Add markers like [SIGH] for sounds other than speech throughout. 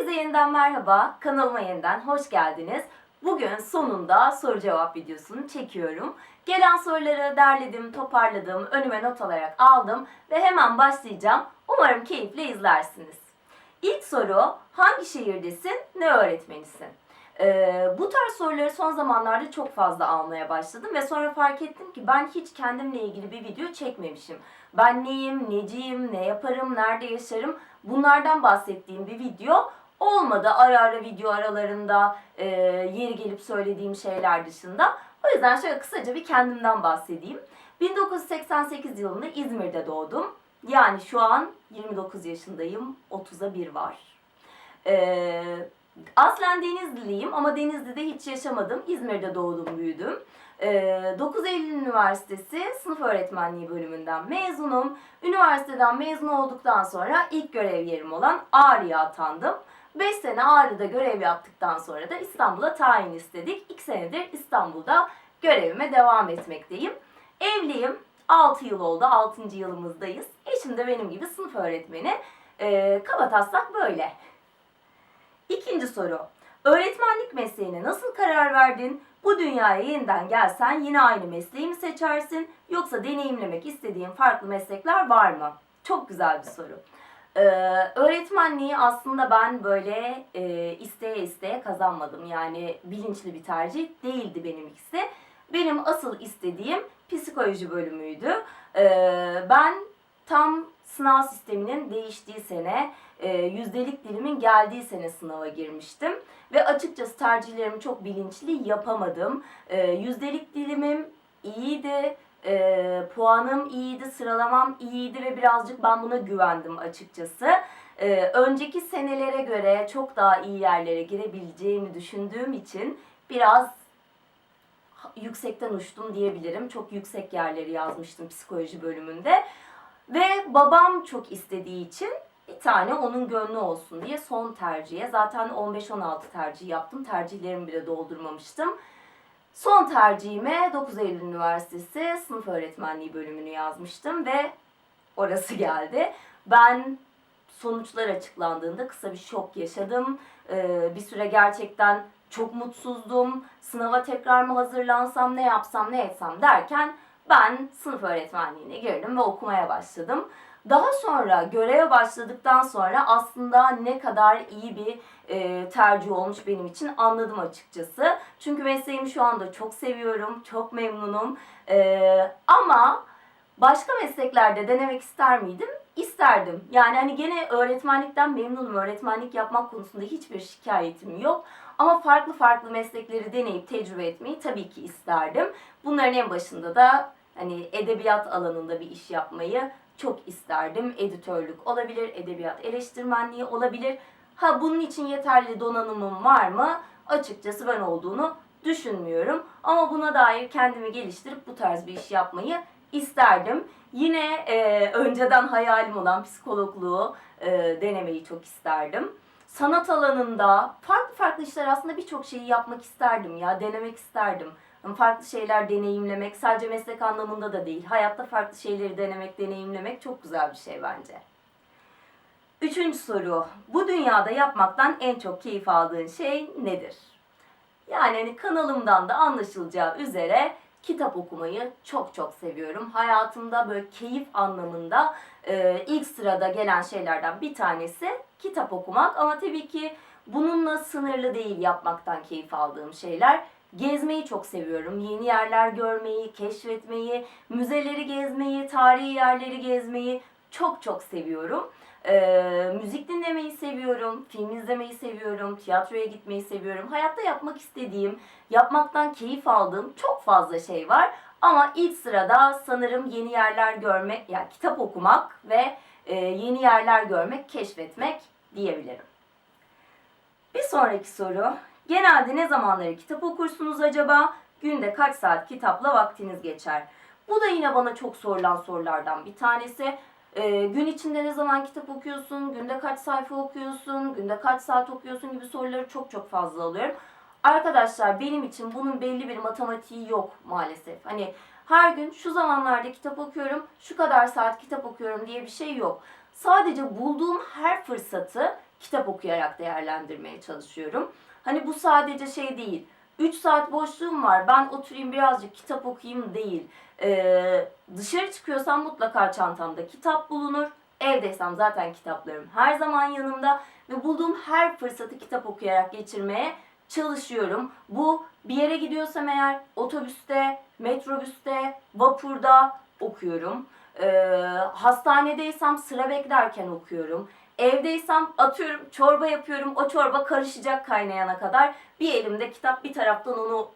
Herkese yeniden merhaba. Kanalıma yeniden hoş geldiniz. Bugün sonunda soru cevap videosunu çekiyorum. Gelen soruları derledim, toparladım, önüme not alarak aldım ve hemen başlayacağım. Umarım keyifle izlersiniz. İlk soru hangi şehirdesin, ne öğretmenisin? Ee, bu tarz soruları son zamanlarda çok fazla almaya başladım ve sonra fark ettim ki ben hiç kendimle ilgili bir video çekmemişim. Ben neyim, neciyim, ne yaparım, nerede yaşarım bunlardan bahsettiğim bir video olmadı ara ara video aralarında e, yeri gelip söylediğim şeyler dışında. O yüzden şöyle kısaca bir kendimden bahsedeyim. 1988 yılında İzmir'de doğdum. Yani şu an 29 yaşındayım, 30'a bir var. Ee, aslen Denizliliyim ama Denizli'de hiç yaşamadım. İzmir'de doğdum, büyüdüm. Ee, 9 Eylül Üniversitesi sınıf öğretmenliği bölümünden mezunum. Üniversiteden mezun olduktan sonra ilk görev yerim olan Ağrı'ya atandım. 5 sene Ağrı'da görev yaptıktan sonra da İstanbul'a tayin istedik. 2 senedir İstanbul'da görevime devam etmekteyim. Evliyim. 6 yıl oldu. 6. yılımızdayız. Eşim de benim gibi sınıf öğretmeni. Ee, kabataslak böyle. İkinci soru. Öğretmenlik mesleğine nasıl karar verdin? Bu dünyaya yeniden gelsen yine aynı mesleği mi seçersin? Yoksa deneyimlemek istediğin farklı meslekler var mı? Çok güzel bir soru. Ee, öğretmenliği aslında ben böyle e, isteye isteye kazanmadım. Yani bilinçli bir tercih değildi benimkisi. Benim asıl istediğim psikoloji bölümüydü. Ee, ben tam sınav sisteminin değiştiği sene, e, yüzdelik dilimin geldiği sene sınava girmiştim. Ve açıkçası tercihlerimi çok bilinçli yapamadım. E, yüzdelik dilimim iyiydi, e, puanım iyiydi, sıralamam iyiydi ve birazcık ben buna güvendim açıkçası. E, önceki senelere göre çok daha iyi yerlere girebileceğimi düşündüğüm için biraz yüksekten uçtum diyebilirim. Çok yüksek yerleri yazmıştım psikoloji bölümünde. Ve babam çok istediği için bir tane onun gönlü olsun diye son tercihe zaten 15-16 tercih yaptım. Tercihlerimi bile doldurmamıştım. Son tercihime 9 Eylül Üniversitesi sınıf öğretmenliği bölümünü yazmıştım ve orası geldi. Ben sonuçlar açıklandığında kısa bir şok yaşadım. Ee, bir süre gerçekten çok mutsuzdum. Sınava tekrar mı hazırlansam, ne yapsam, ne etsem derken ben sınıf öğretmenliğine girdim ve okumaya başladım. Daha sonra göreve başladıktan sonra aslında ne kadar iyi bir e, tercih olmuş benim için anladım açıkçası. Çünkü mesleğimi şu anda çok seviyorum, çok memnunum. E, ama başka mesleklerde denemek ister miydim? İsterdim. Yani hani gene öğretmenlikten memnunum. Öğretmenlik yapmak konusunda hiçbir şikayetim yok. Ama farklı farklı meslekleri deneyip tecrübe etmeyi tabii ki isterdim. Bunların en başında da hani edebiyat alanında bir iş yapmayı çok isterdim. Editörlük olabilir, edebiyat eleştirmenliği olabilir. Ha bunun için yeterli donanımım var mı? Açıkçası ben olduğunu düşünmüyorum. Ama buna dair kendimi geliştirip bu tarz bir iş yapmayı isterdim. Yine e, önceden hayalim olan psikologluğu e, denemeyi çok isterdim. Sanat alanında farklı farklı işler aslında birçok şeyi yapmak isterdim ya, denemek isterdim. Farklı şeyler deneyimlemek sadece meslek anlamında da değil. Hayatta farklı şeyleri denemek, deneyimlemek çok güzel bir şey bence. Üçüncü soru. Bu dünyada yapmaktan en çok keyif aldığın şey nedir? Yani hani kanalımdan da anlaşılacağı üzere kitap okumayı çok çok seviyorum. Hayatımda böyle keyif anlamında e, ilk sırada gelen şeylerden bir tanesi kitap okumak. Ama tabii ki bununla sınırlı değil yapmaktan keyif aldığım şeyler. Gezmeyi çok seviyorum. Yeni yerler görmeyi, keşfetmeyi, müzeleri gezmeyi, tarihi yerleri gezmeyi çok çok seviyorum. Ee, müzik dinlemeyi seviyorum, film izlemeyi seviyorum, tiyatroya gitmeyi seviyorum. Hayatta yapmak istediğim, yapmaktan keyif aldığım çok fazla şey var. Ama ilk sırada sanırım yeni yerler görmek, yani kitap okumak ve e, yeni yerler görmek, keşfetmek diyebilirim. Bir sonraki soru. Genelde ne zamanları kitap okursunuz acaba? Günde kaç saat kitapla vaktiniz geçer? Bu da yine bana çok sorulan sorulardan bir tanesi. Ee, gün içinde ne zaman kitap okuyorsun? Günde kaç sayfa okuyorsun? Günde kaç saat okuyorsun gibi soruları çok çok fazla alıyorum. Arkadaşlar benim için bunun belli bir matematiği yok maalesef. Hani her gün şu zamanlarda kitap okuyorum, şu kadar saat kitap okuyorum diye bir şey yok. Sadece bulduğum her fırsatı kitap okuyarak değerlendirmeye çalışıyorum. Hani bu sadece şey değil. 3 saat boşluğum var ben oturayım birazcık kitap okuyayım değil. Ee, dışarı çıkıyorsam mutlaka çantamda kitap bulunur. Evdeysem zaten kitaplarım her zaman yanımda ve bulduğum her fırsatı kitap okuyarak geçirmeye çalışıyorum. Bu bir yere gidiyorsam eğer otobüste, metrobüste, vapurda okuyorum. Ee, hastanedeysem sıra beklerken okuyorum. Evdeysem atıyorum çorba yapıyorum. O çorba karışacak kaynayana kadar bir elimde kitap bir taraftan onu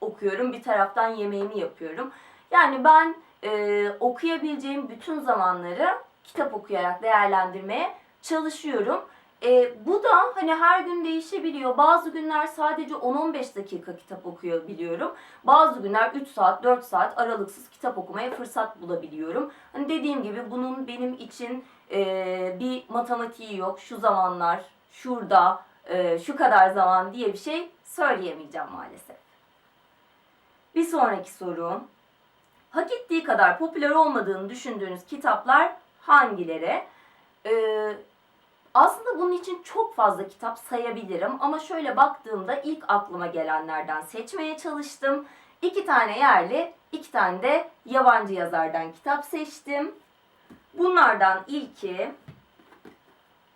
okuyorum. Bir taraftan yemeğimi yapıyorum. Yani ben e, okuyabileceğim bütün zamanları kitap okuyarak değerlendirmeye çalışıyorum. E, bu da hani her gün değişebiliyor. Bazı günler sadece 10-15 dakika kitap okuyabiliyorum. Bazı günler 3 saat, 4 saat aralıksız kitap okumaya fırsat bulabiliyorum. Hani dediğim gibi bunun benim için e, bir matematiği yok. Şu zamanlar, şurada, e, şu kadar zaman diye bir şey söyleyemeyeceğim maalesef. Bir sonraki soru. Hak ettiği kadar popüler olmadığını düşündüğünüz kitaplar hangileri? Ee, aslında bunun için çok fazla kitap sayabilirim ama şöyle baktığımda ilk aklıma gelenlerden seçmeye çalıştım. İki tane yerli, iki tane de yabancı yazardan kitap seçtim. Bunlardan ilki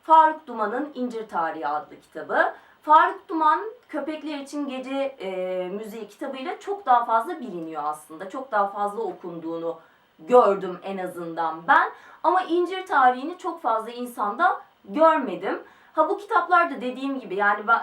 Faruk Duman'ın İncir Tarihi adlı kitabı. Faruk Duman Köpekler için Gece e, Müziği kitabıyla çok daha fazla biliniyor aslında. Çok daha fazla okunduğunu gördüm en azından ben. Ama İncir Tarihi'ni çok fazla insanda görmedim. Ha bu kitaplar da dediğim gibi yani ben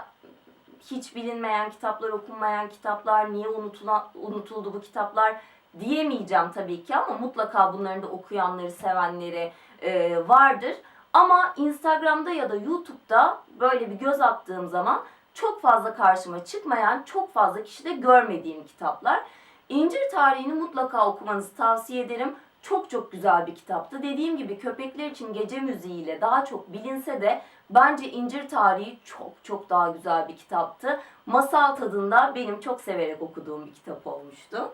hiç bilinmeyen kitaplar, okunmayan kitaplar, niye unutula, unutuldu bu kitaplar diyemeyeceğim tabii ki ama mutlaka bunların da okuyanları, sevenleri e, vardır. Ama Instagram'da ya da YouTube'da böyle bir göz attığım zaman çok fazla karşıma çıkmayan, çok fazla kişide görmediğim kitaplar. İncir tarihini mutlaka okumanızı tavsiye ederim. Çok çok güzel bir kitaptı. Dediğim gibi köpekler için gece müziğiyle daha çok bilinse de bence İncir Tarihi çok çok daha güzel bir kitaptı. Masal tadında benim çok severek okuduğum bir kitap olmuştu.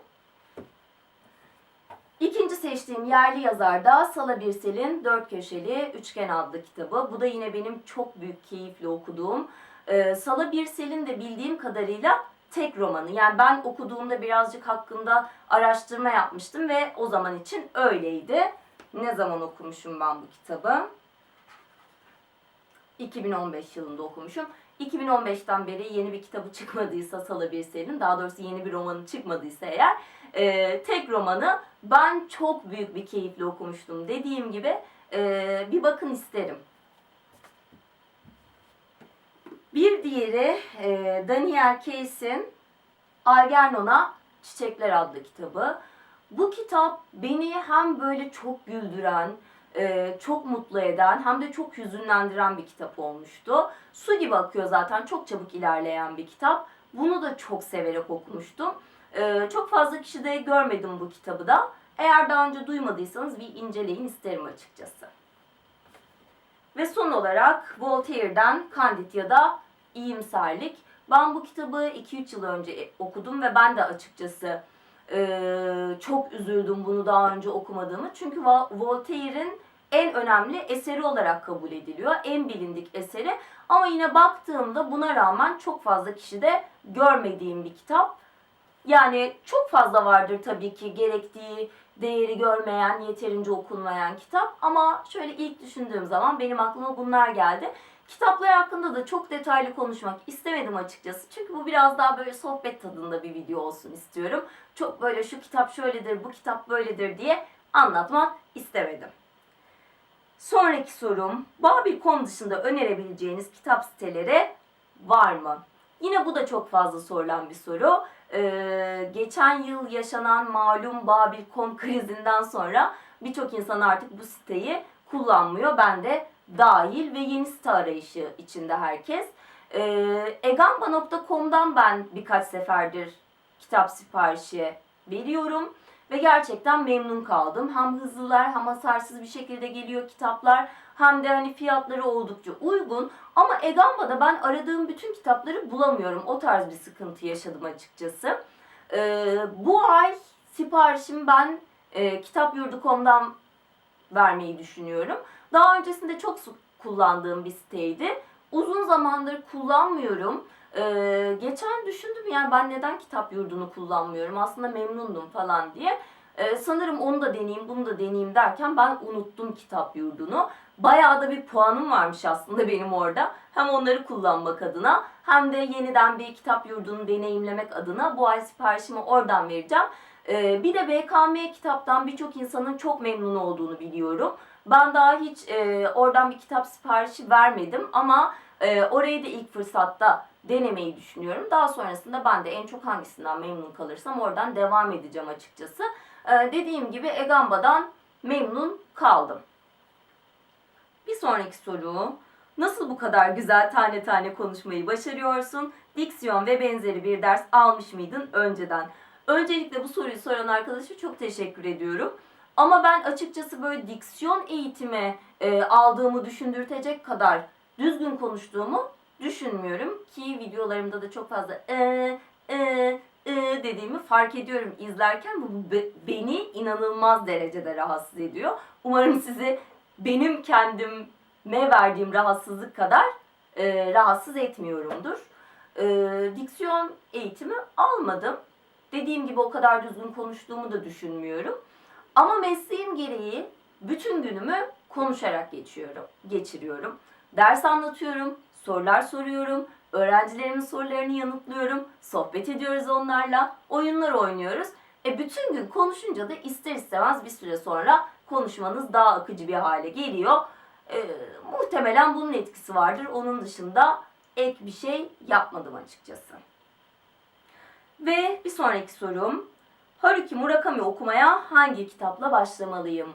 İkinci seçtiğim yerli yazar da Sala Birsel'in Dört Köşeli Üçgen adlı kitabı. Bu da yine benim çok büyük keyifle okuduğum. Ee, Sala Birsel'in de bildiğim kadarıyla tek romanı. Yani ben okuduğumda birazcık hakkında araştırma yapmıştım ve o zaman için öyleydi. Ne zaman okumuşum ben bu kitabı? 2015 yılında okumuşum. 2015'ten beri yeni bir kitabı çıkmadıysa Sala Birsel'in, daha doğrusu yeni bir romanı çıkmadıysa eğer, e, tek romanı ben çok büyük bir keyifle okumuştum. Dediğim gibi e, bir bakın isterim. Bir diğeri e, Daniel Case'in Algernon'a Çiçekler adlı kitabı. Bu kitap beni hem böyle çok güldüren, e, çok mutlu eden hem de çok hüzünlendiren bir kitap olmuştu. Su gibi akıyor zaten çok çabuk ilerleyen bir kitap. Bunu da çok severek okumuştum. E, çok fazla kişi de görmedim bu kitabı da. Eğer daha önce duymadıysanız bir inceleyin isterim açıkçası. Ve son olarak Voltaire'den Candide ya da İyimserlik. Ben bu kitabı 2-3 yıl önce okudum ve ben de açıkçası e, çok üzüldüm bunu daha önce okumadığımı. Çünkü Voltaire'in en önemli eseri olarak kabul ediliyor. En bilindik eseri. Ama yine baktığımda buna rağmen çok fazla kişi de görmediğim bir kitap. Yani çok fazla vardır tabii ki gerektiği değeri görmeyen, yeterince okunmayan kitap. Ama şöyle ilk düşündüğüm zaman benim aklıma bunlar geldi. Kitaplar hakkında da çok detaylı konuşmak istemedim açıkçası. Çünkü bu biraz daha böyle sohbet tadında bir video olsun istiyorum. Çok böyle şu kitap şöyledir, bu kitap böyledir diye anlatmak istemedim. Sonraki sorum, Babil.com dışında önerebileceğiniz kitap siteleri var mı? Yine bu da çok fazla sorulan bir soru. Ee, geçen yıl yaşanan malum Babil.com krizinden sonra birçok insan artık bu siteyi kullanmıyor. Ben de dahil ve yeni site arayışı içinde herkes. Ee, egamba.com'dan ben birkaç seferdir kitap siparişi veriyorum ve gerçekten memnun kaldım. Hem hızlılar hem hasarsız bir şekilde geliyor kitaplar hem de hani fiyatları oldukça uygun. Ama Egamba'da ben aradığım bütün kitapları bulamıyorum. O tarz bir sıkıntı yaşadım açıkçası. Ee, bu ay siparişimi ben e, kitapyurdu.com'dan vermeyi düşünüyorum. Daha öncesinde çok kullandığım bir siteydi. Uzun zamandır kullanmıyorum. Ee, geçen düşündüm yani ben neden kitap yurdunu kullanmıyorum aslında memnundum falan diye. Ee, sanırım onu da deneyeyim bunu da deneyeyim derken ben unuttum kitap yurdunu. Bayağı da bir puanım varmış aslında benim orada. Hem onları kullanmak adına hem de yeniden bir kitap yurdunu deneyimlemek adına bu ay siparişimi oradan vereceğim. Ee, bir de BKM kitaptan birçok insanın çok memnun olduğunu biliyorum. Ben daha hiç e, oradan bir kitap siparişi vermedim ama e, orayı da ilk fırsatta denemeyi düşünüyorum. Daha sonrasında ben de en çok hangisinden memnun kalırsam oradan devam edeceğim açıkçası. E, dediğim gibi Egamba'dan memnun kaldım. Bir sonraki soru. Nasıl bu kadar güzel tane tane konuşmayı başarıyorsun? Diksiyon ve benzeri bir ders almış mıydın önceden? Öncelikle bu soruyu soran arkadaşa çok teşekkür ediyorum. Ama ben açıkçası böyle diksiyon eğitimi e, aldığımı düşündürtecek kadar düzgün konuştuğumu düşünmüyorum. Ki videolarımda da çok fazla e, e, e dediğimi fark ediyorum izlerken. Bu be- beni inanılmaz derecede rahatsız ediyor. Umarım sizi benim kendime verdiğim rahatsızlık kadar e, rahatsız etmiyorumdur. E, diksiyon eğitimi almadım. Dediğim gibi o kadar düzgün konuştuğumu da düşünmüyorum. Ama mesleğim gereği bütün günümü konuşarak geçiyorum, geçiriyorum. Ders anlatıyorum, sorular soruyorum, öğrencilerimin sorularını yanıtlıyorum, sohbet ediyoruz onlarla, oyunlar oynuyoruz. E bütün gün konuşunca da ister istemez bir süre sonra konuşmanız daha akıcı bir hale geliyor. E, muhtemelen bunun etkisi vardır. Onun dışında ek bir şey yapmadım açıkçası. Ve bir sonraki sorum. Haruki Murakami okumaya hangi kitapla başlamalıyım?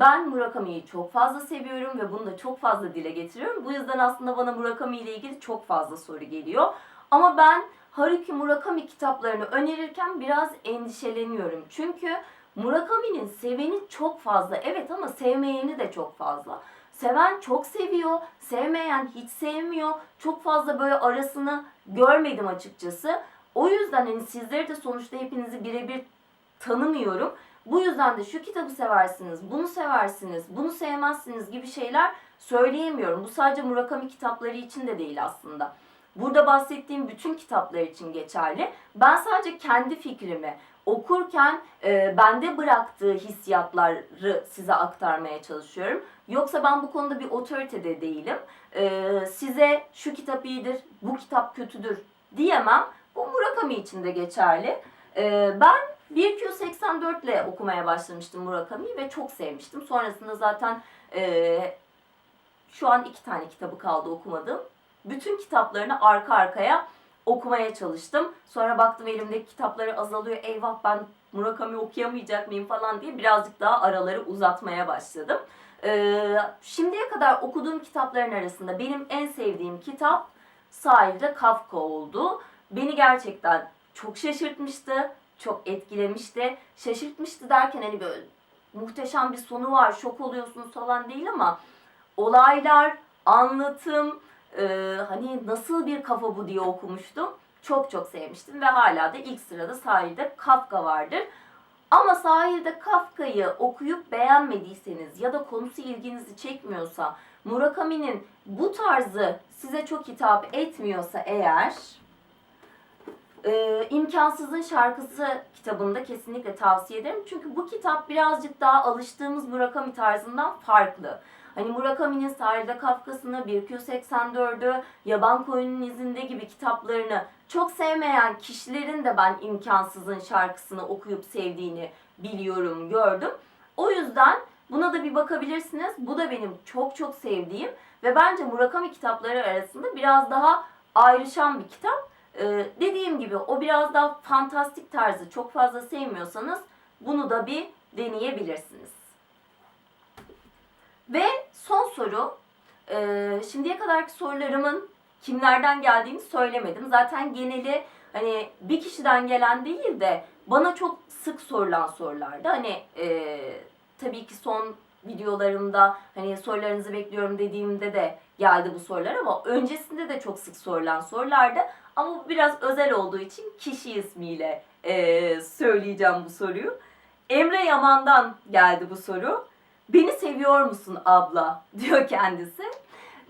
Ben Murakami'yi çok fazla seviyorum ve bunu da çok fazla dile getiriyorum. Bu yüzden aslında bana Murakami ile ilgili çok fazla soru geliyor. Ama ben Haruki Murakami kitaplarını önerirken biraz endişeleniyorum. Çünkü Murakami'nin seveni çok fazla. Evet ama sevmeyeni de çok fazla. Seven çok seviyor, sevmeyen hiç sevmiyor. Çok fazla böyle arasını görmedim açıkçası. O yüzden hani sizleri de sonuçta hepinizi birebir tanımıyorum. Bu yüzden de şu kitabı seversiniz, bunu seversiniz, bunu sevmezsiniz gibi şeyler söyleyemiyorum. Bu sadece Murakami kitapları için de değil aslında. Burada bahsettiğim bütün kitaplar için geçerli. Ben sadece kendi fikrimi okurken e, bende bıraktığı hissiyatları size aktarmaya çalışıyorum. Yoksa ben bu konuda bir otorite de değilim. E, size şu kitap iyidir, bu kitap kötüdür diyemem. Bu Murakami için de geçerli. E, ben 1Q84 ile okumaya başlamıştım Murakami'yi ve çok sevmiştim. Sonrasında zaten e, şu an iki tane kitabı kaldı okumadığım. Bütün kitaplarını arka arkaya okumaya çalıştım. Sonra baktım elimdeki kitapları azalıyor. Eyvah ben Murakami okuyamayacak mıyım falan diye birazcık daha araları uzatmaya başladım. Ee, şimdiye kadar okuduğum kitapların arasında benim en sevdiğim kitap Sahilde Kafka oldu. Beni gerçekten çok şaşırtmıştı, çok etkilemişti. Şaşırtmıştı derken hani böyle muhteşem bir sonu var, şok oluyorsunuz falan değil ama olaylar, anlatım, e, hani nasıl bir kafa bu diye okumuştum. Çok çok sevmiştim ve hala da ilk sırada sahilde Kafka vardır. Ama sahilde Kafka'yı okuyup beğenmediyseniz ya da konusu ilginizi çekmiyorsa, Murakami'nin bu tarzı size çok hitap etmiyorsa eğer e, İmkansızın Şarkısı kitabını da kesinlikle tavsiye ederim. Çünkü bu kitap birazcık daha alıştığımız Murakami tarzından farklı. Hani Murakami'nin Sahilde Kafkası'nı, 1Q84'ü, Yaban Koyunun İzinde gibi kitaplarını çok sevmeyen kişilerin de ben İmkansızın şarkısını okuyup sevdiğini biliyorum, gördüm. O yüzden buna da bir bakabilirsiniz. Bu da benim çok çok sevdiğim ve bence Murakami kitapları arasında biraz daha ayrışan bir kitap. Ee, dediğim gibi o biraz daha fantastik tarzı çok fazla sevmiyorsanız bunu da bir deneyebilirsiniz. Ve son soru. Ee, şimdiye kadarki sorularımın kimlerden geldiğini söylemedim. Zaten geneli hani bir kişiden gelen değil de bana çok sık sorulan sorulardı. Hani e, tabii ki son videolarımda hani sorularınızı bekliyorum dediğimde de geldi bu sorular ama öncesinde de çok sık sorulan sorulardı. Ama bu biraz özel olduğu için kişi ismiyle e, söyleyeceğim bu soruyu. Emre Yaman'dan geldi bu soru. Beni seviyor musun abla? [LAUGHS] diyor kendisi.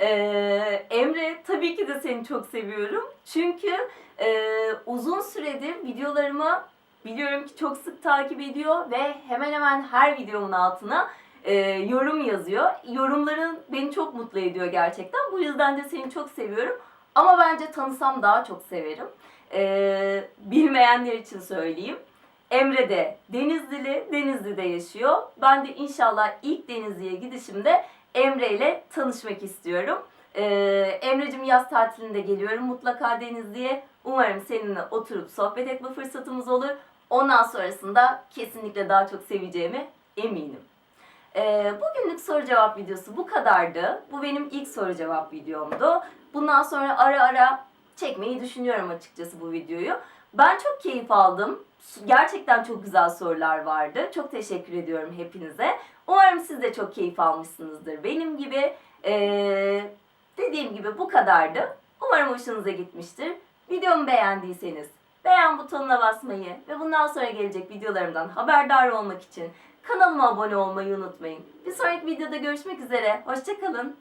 Ee, Emre tabii ki de seni çok seviyorum. Çünkü e, uzun süredir videolarımı biliyorum ki çok sık takip ediyor ve hemen hemen her videomun altına e, yorum yazıyor. Yorumların beni çok mutlu ediyor gerçekten. Bu yüzden de seni çok seviyorum. Ama bence tanısam daha çok severim. Ee, bilmeyenler için söyleyeyim. Emre de Denizlili, Denizli'de yaşıyor. Ben de inşallah ilk Denizli'ye gidişimde Emre ile tanışmak istiyorum. Ee, Emre'cim yaz tatilinde geliyorum mutlaka Denizli'ye. Umarım seninle oturup sohbet etme fırsatımız olur. Ondan sonrasında kesinlikle daha çok seveceğime eminim. Ee, bugünlük soru cevap videosu bu kadardı. Bu benim ilk soru cevap videomdu. Bundan sonra ara ara çekmeyi düşünüyorum açıkçası bu videoyu. Ben çok keyif aldım. Gerçekten çok güzel sorular vardı. Çok teşekkür ediyorum hepinize. Umarım siz de çok keyif almışsınızdır benim gibi. Ee, dediğim gibi bu kadardı. Umarım hoşunuza gitmiştir. Videomu beğendiyseniz beğen butonuna basmayı ve bundan sonra gelecek videolarımdan haberdar olmak için kanalıma abone olmayı unutmayın. Bir sonraki videoda görüşmek üzere. Hoşçakalın.